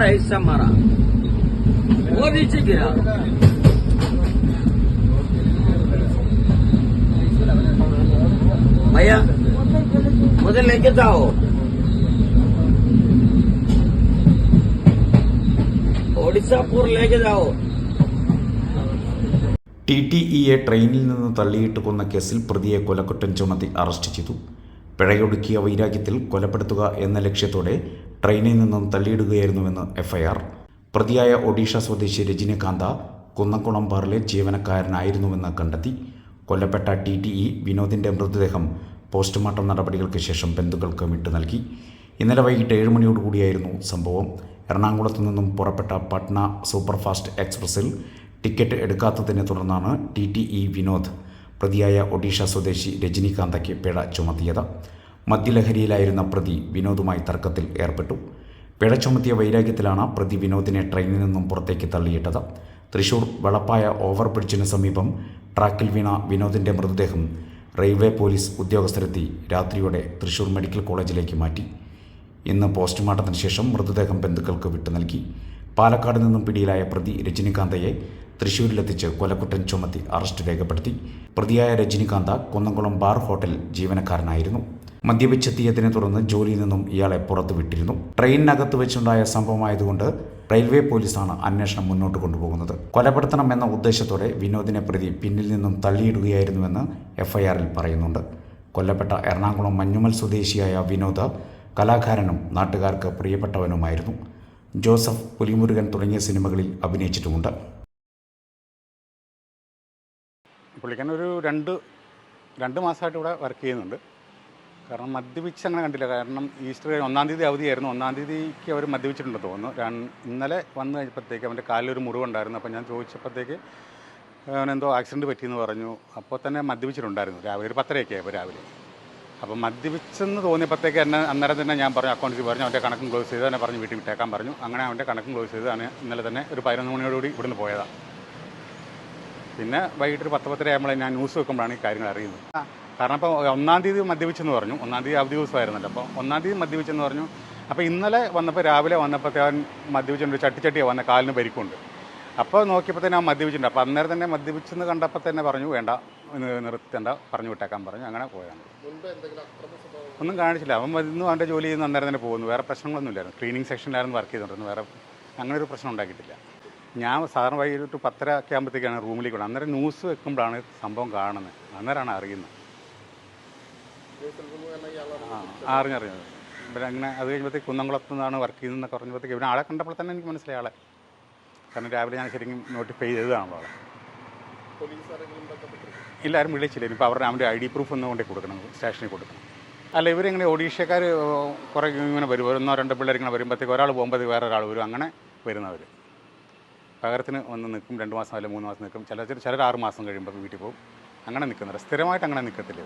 रहा है हिस्सा मारा वो नीचे गिरा भैया मुझे लेके जाओ ओडिशापुर लेके जाओ ടി ടി ഇയെ ട്രെയിനിൽ നിന്ന് തള്ളിയിട്ട് കൊന്ന കേസിൽ പ്രതിയെ കൊലക്കുറ്റം ചുമത്തി അറസ്റ്റ് ചെയ്തു പിഴയൊടുക്കിയ വൈരാഗ്യത്തിൽ കൊലപ്പെടുത്തുക എന്ന ലക്ഷ്യത്തോടെ ട്രെയിനിൽ നിന്നും തള്ളിയിടുകയായിരുന്നുവെന്ന് എഫ്ഐആർ. പ്രതിയായ ഒഡീഷ സ്വദേശി രജനികാന്ത കുന്നക്കുളം ബാറിലെ ജീവനക്കാരനായിരുന്നുവെന്ന് കണ്ടെത്തി. കൊല്ലപ്പെട്ട ടി ടി ഇ വിനോദിന്റെ മൃതദേഹം പോസ്റ്റ്മോർട്ടം നടപടികൾക്ക് ശേഷം ബന്ധുക്കൾക്ക് വിട്ടു നൽകി. ഇന്നലെ വൈകിട്ട് ഏഴ് മണിയോടുകൂടിയായിരുന്നു സംഭവം. എറണാകുളത്തു നിന്നും പുറപ്പെട്ട പട്ന സൂപ്പർഫാസ്റ്റ് എക്സ്പ്രസിൽ ടിക്കറ്റ് എടുക്കാത്തതിനെ തുടർന്നാണ് ടി ടി ഇ വിനോദ് പ്രതിയായ ഒഡീഷ സ്വദേശി രജനികാന്തയ്ക്ക് പിഴ ചുമത്തിയത്. മദ്യലഹരിയിലായിരുന്ന പ്രതി വിനോദുമായി തർക്കത്തിൽ ഏർപ്പെട്ടു. പിഴ ചുമത്തിയ വൈരാഗ്യത്തിലാണ് പ്രതി വിനോദിനെ ട്രെയിനിൽ നിന്നും പുറത്തേക്ക് തള്ളിയിട്ടത്. തൃശൂർ വളപ്പായ ഓവർബ്രിഡ്ജിന് സമീപം ട്രാക്കിൽ വീണ വിനോദിന്റെ മൃതദേഹം റെയിൽവേ പോലീസ് ഉദ്യോഗസ്ഥരെത്തി രാത്രിയോടെ തൃശൂർ മെഡിക്കൽ കോളേജിലേക്ക് മാറ്റി. ഇന്ന് പോസ്റ്റ്മോർട്ടത്തിന് ശേഷം മൃതദേഹം ബന്ധുക്കൾക്ക് വിട്ടു നൽകി. പാലക്കാട് നിന്നും പിടിയിലായ പ്രതി രജനികാന്തയെ തൃശൂരിലെത്തിച്ച് കൊലക്കുറ്റം ചുമത്തി അറസ്റ്റ് രേഖപ്പെടുത്തി. പ്രതിയായ രജനികാന്ത കുന്നംകുളം ബാർ ഹോട്ടൽ ജീവനക്കാരനായിരുന്നു. മദ്യപിച്ചെത്തിയതിനെ തുടർന്ന് ജോലിയിൽ നിന്നും ഇയാളെ പുറത്തു വിട്ടിരുന്നു. ട്രെയിനിനകത്ത് വെച്ചുണ്ടായ സംഭവമായതുകൊണ്ട് റെയിൽവേ പോലീസാണ് അന്വേഷണം മുന്നോട്ട് കൊണ്ടുപോകുന്നത്. കൊലപ്പെടുത്തണം എന്ന ഉദ്ദേശത്തോടെ വിനോദിനെ പ്രതി പിന്നിൽ നിന്നും തള്ളിയിടുകയായിരുന്നുവെന്ന് എഫ്ഐആറിൽ പറയുന്നുണ്ട്. കൊല്ലപ്പെട്ട എറണാകുളം മഞ്ഞുമൽ സ്വദേശിയായ വിനോദ് കലാകാരനും നാട്ടുകാർക്ക് പ്രിയപ്പെട്ടവനുമായിരുന്നു. ജോസഫ് പുലിമുരുകൻ തുടങ്ങിയ സിനിമകളിൽ അഭിനയിച്ചിട്ടുമുണ്ട്. പുള്ളിക്കൻ ഒരു രണ്ട് രണ്ട് മാസമായിട്ട് ഇവിടെ വർക്ക് ചെയ്യുന്നുണ്ട്. കാരണം മദ്യപിച്ച് അങ്ങനെ കണ്ടില്ല. കാരണം ഈസ്റ്റർ ഒന്നാം തീയതി അവധിയായിരുന്നു. ഒന്നാം തീയതിക്ക് അവർ മദ്യപിച്ചിട്ടുണ്ടെന്ന് തോന്നുന്നു. ഇന്നലെ വന്നു കഴിഞ്ഞപ്പോഴത്തേക്ക് അവന്റെ കാലിലൊരു മുറിവുണ്ടായിരുന്നു. അപ്പോൾ ഞാൻ ചോദിച്ചപ്പോഴത്തേക്ക് അവനെന്തോ ആക്സിഡന്റ് പറ്റിയെന്ന് പറഞ്ഞു. അപ്പോൾ തന്നെ മദ്യപിച്ചിട്ടുണ്ടായിരുന്നു. രാവിലെ ഒരു പത്തരയൊക്കെ ആയപ്പോൾ രാവിലെ. അപ്പോൾ മദ്യപിച്ചെന്ന് തോന്നിയപ്പോഴത്തേക്ക് എന്നെ അന്നേരം തന്നെ ഞാൻ പറഞ്ഞു അക്കൗണ്ടിൽ പറഞ്ഞു അവന്റെ കണക്കും ക്ലോസ് ചെയ്ത്. തന്നെ പറഞ്ഞു വീട്ടിൽ വിട്ടേക്കാൻ പറഞ്ഞു. അങ്ങനെ അവന്റെ കണക്കും ക്ലോസ് ചെയ്ത്. അവന് ഇന്നലെ തന്നെ ഒരു പതിനൊന്ന് മണിയോടുകൂടി ഇവിടുന്ന് പോയതാണ് പിന്നെ വൈകിട്ട് ഒരു പത്ത് പത്തര ആകുമ്പോൾ ഞാൻ ന്യൂസ് വെക്കുമ്പോഴാണ് ഈ കാര്യങ്ങൾ അറിയുന്നത്. കാരണം ഇപ്പോൾ ഒന്നാം തീയതി മദ്യപിച്ചെന്ന് പറഞ്ഞു. ഒന്നാം തീയതി അവധി ദിവസമായിരുന്നല്ലോ. അപ്പോൾ ഒന്നാം തീയതി മദ്യപിച്ചെന്ന് പറഞ്ഞു. അപ്പോൾ ഇന്നലെ വന്നപ്പോൾ രാവിലെ വന്നപ്പോൾ അവൻ മദ്യപിച്ചുകൊണ്ട് ചട്ടിച്ചട്ടിയാണ് വന്ന കാലിന് പരിക്കുണ്ട്. അപ്പോൾ നോക്കിയപ്പോൾ തന്നെ അവൻ മദ്യപിച്ചിട്ടുണ്ട്. അപ്പോൾ അന്നേരം തന്നെ മദ്യപിച്ചെന്ന് കണ്ടപ്പോൾ തന്നെ പറഞ്ഞു വേണ്ട നിർത്തേണ്ട പറഞ്ഞു വിട്ടേക്കാൻ പറഞ്ഞു. അങ്ങനെ പോയാണ് ഒന്നും കാണിച്ചില്ല. അവൻ വരുന്നു അവന്റെ ജോലി ചെയ്യുന്ന അന്നേരം തന്നെ പോകുന്നു. വേറെ പ്രശ്നങ്ങളൊന്നും ഇല്ലായിരുന്നു. ക്ലീനിങ് സെക്ഷനിലായിരുന്നു വർക്ക് ചെയ്തിട്ടുണ്ട് വേറെ അങ്ങനെ ഒരു പ്രശ്നം ഉണ്ടാക്കിയിട്ടില്ല. ഞാൻ സാധാരണ വൈകിട്ട് പത്തര ഒക്കെ ആകുമ്പോഴത്തേക്കാണ് റൂമിലേക്ക് വിടുന്നത് അന്നേരം ന്യൂസ് വെക്കുമ്പോഴാണ് സംഭവം കാണുന്നത്. അന്നേരമാണ് അറിയുന്നത്. ആ അറിഞ്ഞറിഞ്ഞത് അങ്ങനെ അത് കഴിയുമ്പോഴത്തേക്ക് കുന്നംകുളത്ത് നിന്നാണ് വർക്ക് ചെയ്യുന്നതെന്നൊക്കെ പറഞ്ഞപ്പോഴത്തേക്ക് ഇവനെ ആളെ കണ്ടപ്പോൾ തന്നെ എനിക്ക് മനസ്സിലായി ആളെ. കാരണം രാവിലെ ഞാൻ ശരിക്കും നോട്ടിഫൈ ചെയ്തതാണല്ലോ ആളെ. എല്ലാവരും വിളിച്ചില്ല. ഇനിയിപ്പോൾ അവരുടെ അവന്റെ ഐ ഡി പ്രൂഫ് ഒന്നും കൊണ്ടേ കൊടുക്കണം. സ്റ്റേഷനിൽ കൊടുക്കണം. അല്ല ഇവരിങ്ങനെ ഒഡീഷക്കാർ കുറേ ഇങ്ങനെ വരും. ഒന്നോ രണ്ടോ പിള്ളേർ ഇങ്ങനെ വരുമ്പോഴത്തേക്ക് ഒരാൾ പോകുമ്പോഴത്തേക്ക് വേറെ ഒരാൾ വരും. അങ്ങനെ വരുന്നവർ പകരത്തിന് ഒന്ന് നിൽക്കും. രണ്ട് മാസം അല്ലെങ്കിൽ മൂന്ന് മാസം നിൽക്കും. ചില ചിലർ ആറ് മാസം കഴിയുമ്പോൾ വീട്ടിൽ പോകും. അങ്ങനെ നിൽക്കുന്നില്ല സ്ഥിരമായിട്ട് അങ്ങനെ നിൽക്കത്തില്ല